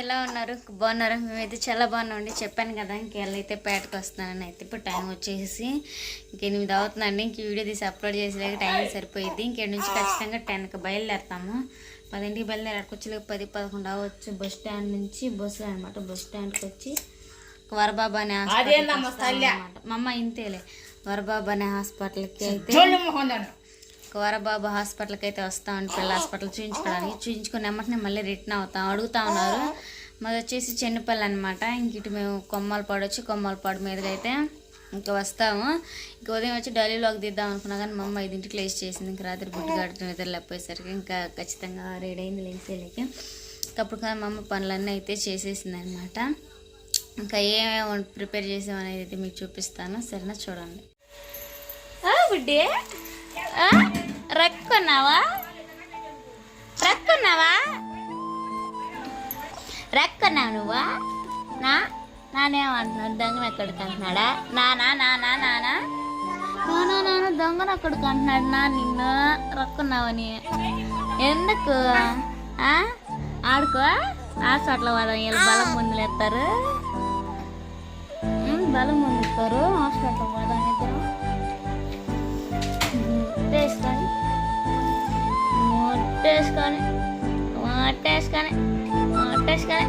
ఎలా ఉన్నారు? బాగున్నారా? మేమైతే చాలా బాగున్నామండి. చెప్పాను కదా ఇంకెళ్ళైతే పేటకు వస్తున్నానని అయితే ఇప్పుడు టైం వచ్చేసి ఇంక ఎనిమిది అవుతుందండి. ఇంక వీడియో తీసి అప్లోడ్ చేసేలాగా టైం సరిపోయింది ఇంకేడు నుంచి ఖచ్చితంగా టెన్కి బయలుదేరుతాము. పదింటికి బయలుదేరాక వచ్చి పది పదకొండు అవ్వచ్చు. బస్ స్టాండ్ నుంచి బస్సు అనమాట బస్ స్టాండ్కి వచ్చి వరబాబా అనే హాస్పిటల్ మా అమ్మ ఇంతేలే. వరబాబా అనే హాస్పిటల్కి అయితే కోరబాబు హాస్పిటల్కి అయితే వస్తా ఉండి పిల్లల హాస్పిటల్ చూపించుకోవడానికి చూపించుకుని వెంటనే మళ్ళీ రిటర్న్ అవుతాం అడుగుతా ఉన్నారు. మాది వచ్చేసి చెన్నుపల్లి అనమాట ఇంక ఇటు మేము కొమ్మలపాడు వచ్చి కొమ్మలపాడు మీదకి అయితే ఇంకా వస్తాము. ఇంకా ఉదయం వచ్చి ఢిల్లీలోకి తీద్దాం అనుకున్నా కానీ మా అమ్మ ఐదింటికి లేచి చేసింది. ఇంకా రాత్రి గుడ్డు గడుపు నిద్రలేకపోయేసరికి ఇంకా ఖచ్చితంగా రెడీ అయింది లేచేలేక అప్పుడు కానీ మా అమ్మ పనులన్నీ అయితే చేసేసింది అనమాట ఇంకా ఏమేమి ప్రిపేర్ చేసామనేది అయితే మీకు చూపిస్తాను. సరేనా? చూడండి. బుడ్డే రక్కున్నావా? రక్కున్నావా? రక్కున్నావు నువ్వా? నా నానేమంటున్నాడు? దొంగను ఎక్కడికి అంటున్నాడా నానా నానా? నానా నానా నాన్న దొంగను ఎక్కడికి అంటున్నాడు నా నిన్ను రక్కున్నావని ఎందుకు? ఆ? ఆడుకో. హాస్పిటల్ వాళ్ళ వీళ్ళు బలం ముందులు ఎత్తారు బలం ముందు హాస్పిటల్ వేసుకొని మొట్టేసుకొని మొట్టేసుకొని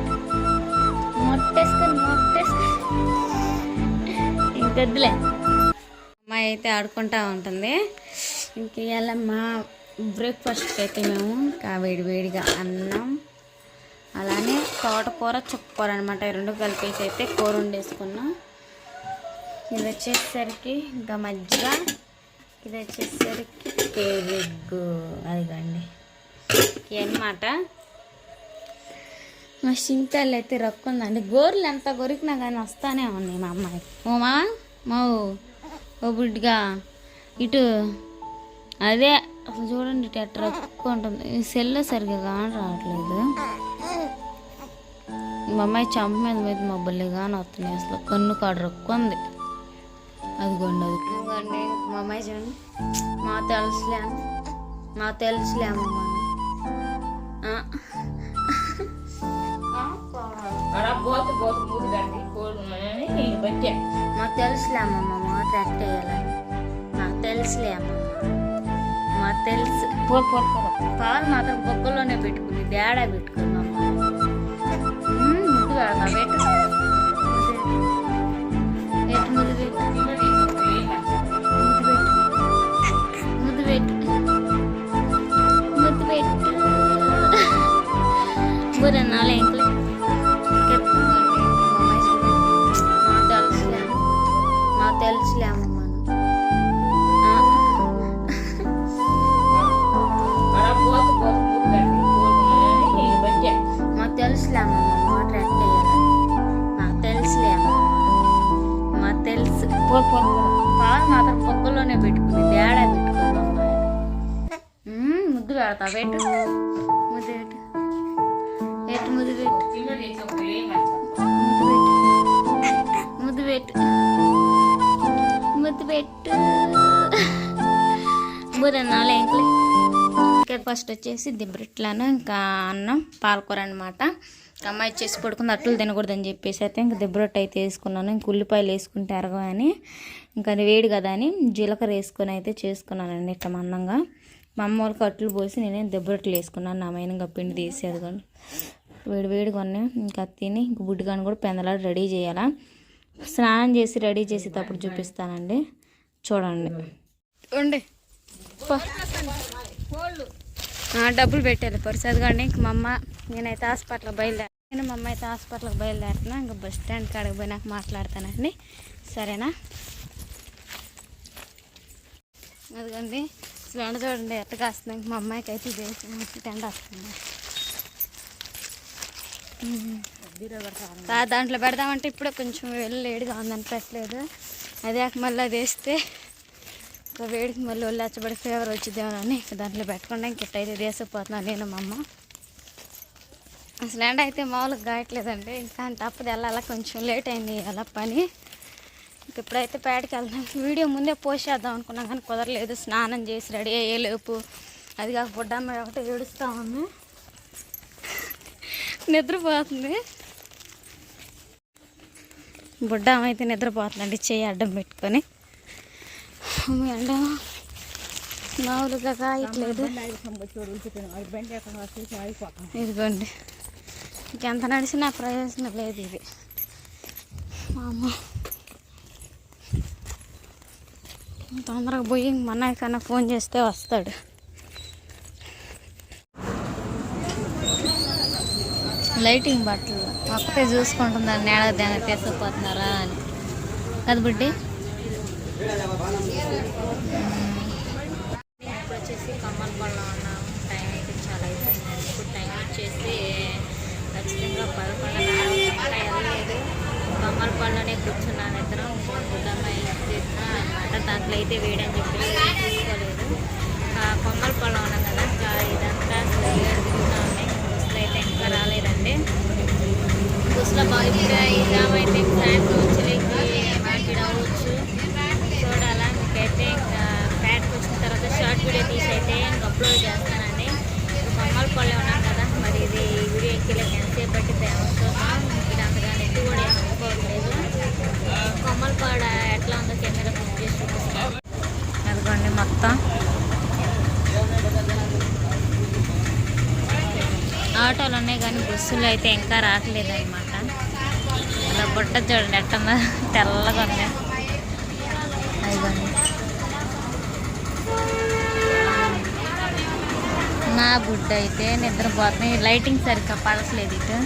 మొట్టేసుకొని మొట్టేసుకొని. ఇంకొద్దులే అమ్మాయి అయితే ఆడుకుంటా ఉంటుంది. ఇంక ఇవాళ మా బ్రేక్ఫాస్ట్కి అయితే మేము ఇంకా వేడి వేడిగా అన్నం అలానే తోటకూర చుక్కకూర అనమాట ఈ రెండు కలిపేసి అయితే కూర వండేసుకున్నాం. ఇది వచ్చేసరికి ఇంకా మజ్జిగ ఇది వచ్చేసరికి పెరుగు అదిగండి. అనమాట మా చింతలు అయితే రక్కుందండి. గోర్లు ఎంత గొరికినా కానీ వస్తానే ఉన్నాయి మా అమ్మాయి. ఓమా మా ఓ బుడ్డిగా. ఇటు అదే అసలు చూడండి ఇటు ఎట్ట రక్కు ఉంటుంది. ఈ సెల్ సరిగ్గా కానీ రావట్లేదు. మా అమ్మాయి చంప మీద మీద మబ్బులు కానీ వస్తున్నాయి అసలు. కన్ను కాడ రక్కుంది అదిగోండి అది అదిగోండి. మా అమ్మాయి చూడండి. మా తెలుసులే మా తెలుసులే మాకు తెలుసులే అమ్మమ్మ మాట యాక్ట్ వేయాలని నాకు తెలుసులే అమ్మమ్మ మాకు తెలుసు. పాలు మాత్రం బొగ్గలోనే పెట్టుకుని తేడా పెట్టుకుని అమ్మ. ముద్దు పెడతా పెట్టు పెట్టు ముద్దు పెట్టు ముద్దు పెట్టు ముద్దు పెట్టు ఇంట్లో పెడతా పెట్టు ముద్దు పెట్టు. పెట్టు? ముద్దు పెట్టు. ముద్దు పెట్టు. ముద్దు పెట్టు. బుర్ర నాలే ఇంకా ఫస్ట్ వచ్చేసి దిబ్బరిట్లాను ఇంకా అన్నం పాలకూర అనమాట అమ్మాయి వచ్చేసి పడుకుంది అట్లు తినకూడదని చెప్పేసి అయితే ఇంకా దిబ్బరొట్టు అయితే వేసుకున్నాను. ఇంక ఉల్లిపాయలు వేసుకుంటే అరగవని ఇంకా వేడి కదా అని జీలకర్ర వేసుకొని అయితే చేసుకున్నానండి ఇట్లా మందంగా. మా అమ్మ వాళ్ళకి అట్లు పోసి నేనే దెబ్బరట్లు వేసుకున్నాను నా మైనంగా పిండి తీసి అదిగోండి వేడి వేడిగా ఉన్నాయి ఇంకా తిని ఇంక బుడ్డిగాని కూడా పెందలాడు రెడీ చేయాలా? స్నానం చేసి రెడీ చేసేటప్పుడు చూపిస్తానండి. చూడండి. ఉండి. డబ్బులు పెట్టాలి పరిస్థితి కానీ ఇంక మా అమ్మ నేనైతే హాస్పిటల్కి బయలుదేరా నేను మా అమ్మ అయితే హాస్పిటల్కి బయలుదేరుతున్నా. ఇంకా బస్ స్టాండ్ కాడికి పోయినాక మాట్లాడతానండి. సరేనా? అదిగోండి. అసలు చూడండి ఎట్ట కాస్తుంది మా అమ్మాయికి అయితే ఇదే ఎండ వస్తుంది. దాంట్లో పెడదామంటే ఇప్పుడే కొంచెం వెళ్ళి లేడుగా ఉందని అదే మళ్ళీ అది వేస్తే ఇంకా వేడికి మళ్ళీ ఒళ్ళు వచ్చబడి ఫీవర్ వచ్చిద్దేమోనని ఇంకా దాంట్లో పెట్టకుండా ఇంకెట్టయితే దేశపోతున్నాను నేను మా అమ్మ. అసలు ఎండ అయితే మామూలుగా గాయట్లేదండి ఇంకా తప్పది వెళ్ళాలా కొంచెం లేట్ అయింది అలా పని. ఇప్పుడైతే పేటకి వెళ్తాం వీడియో ముందే పోస్ట్ చేద్దాం అనుకున్నాం కానీ కుదరలేదు. స్నానం చేసి రెడీ అయ్యేలోపు అది కాక బుడ్డమ్మ ఒకటి ఏడుస్తూ ఉంది. నిద్రపోతుంది. బుడ్డమ్మ అయితే నిద్రపోతుందండి. చేయి అడ్డం పెట్టుకొని. మీ ఎండ మామూలుగా కాయట్లేదు. ఇదిగోండి. ఇంకెంత నడిచినా ప్రయోజనం లేదు ఇది. మా అమ్మ తొందరగా పోయి మా అన్నయ్య కన్నా ఫోన్ చేస్తే వస్తాడు. లైటింగ్ బట్టలు ఒక్కతే చూసుకుంటుందని నేడ దాన్ని తీసుకుపోతున్నారా అని. కదా బుడ్డి? ఇప్పుడు వచ్చేసి కమ్మలపల్లిలో ఉన్నాం టైం అయితే చాలా అయిపోయింది. ఇప్పుడు టైం వచ్చేసి ఖచ్చితంగా వెళ్ళలేదు. కమ్మలపల్లిలోనే కూర్చున్నాను ఇద్దరం. బుద్ధమ్మాయి దాంట్లో అయితే వేయడం చెప్పి తీసుకోలేదు. కొమ్మల పొలం ఉన్నాం కదా ఇంకా ఇదంతా అసలు ఏడు ఉన్నాయి. బస్సులు అయితే ఇంకా రాలేదండి. బస్సులో బాగా ఇప్పుడు ఇదాం అయితే సాయంత్రం వచ్చేకి మార్పిడి అవ్వచ్చు చూడాలా మీకైతే ఇంకా ప్యాట్కి వచ్చిన తర్వాత షార్ట్ వీడియో తీసి అయితే ఇంకా అప్లోడ్ చేస్తానండి కొమ్మల పళ్ళు ఉన్నాం కదా మరి ఇది వీడియో ఎక్కిలకి ఎంతసేపు పట్టింది చూద్దాం ఇది అంతగా నెట్ కూడా ఏం అనుకోవట్లేదు కొమ్మలపాడ ఎట్లా ఉందో కెమెరా బుక్ చేసి చూపిస్తాను అదిగోండి మొత్తం ఆటోలు ఉన్నాయి కానీ బస్సులు అయితే ఇంకా రావట్లేదు అనమాట అలా బుట్ట చూడండి ఎట్టన్నా తెల్లగా ఉంది. అదిగోండి. నా బుడ్డ అయితే నిద్రపోతున్నాయి లైటింగ్ సరిగ్గా పడట్లేదు ఇటు.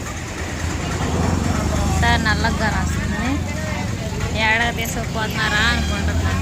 అంతా నల్లగా రాస్తుంది. ఏడగా తీసుకుపోతున్నారా అనుకుంటున్నా.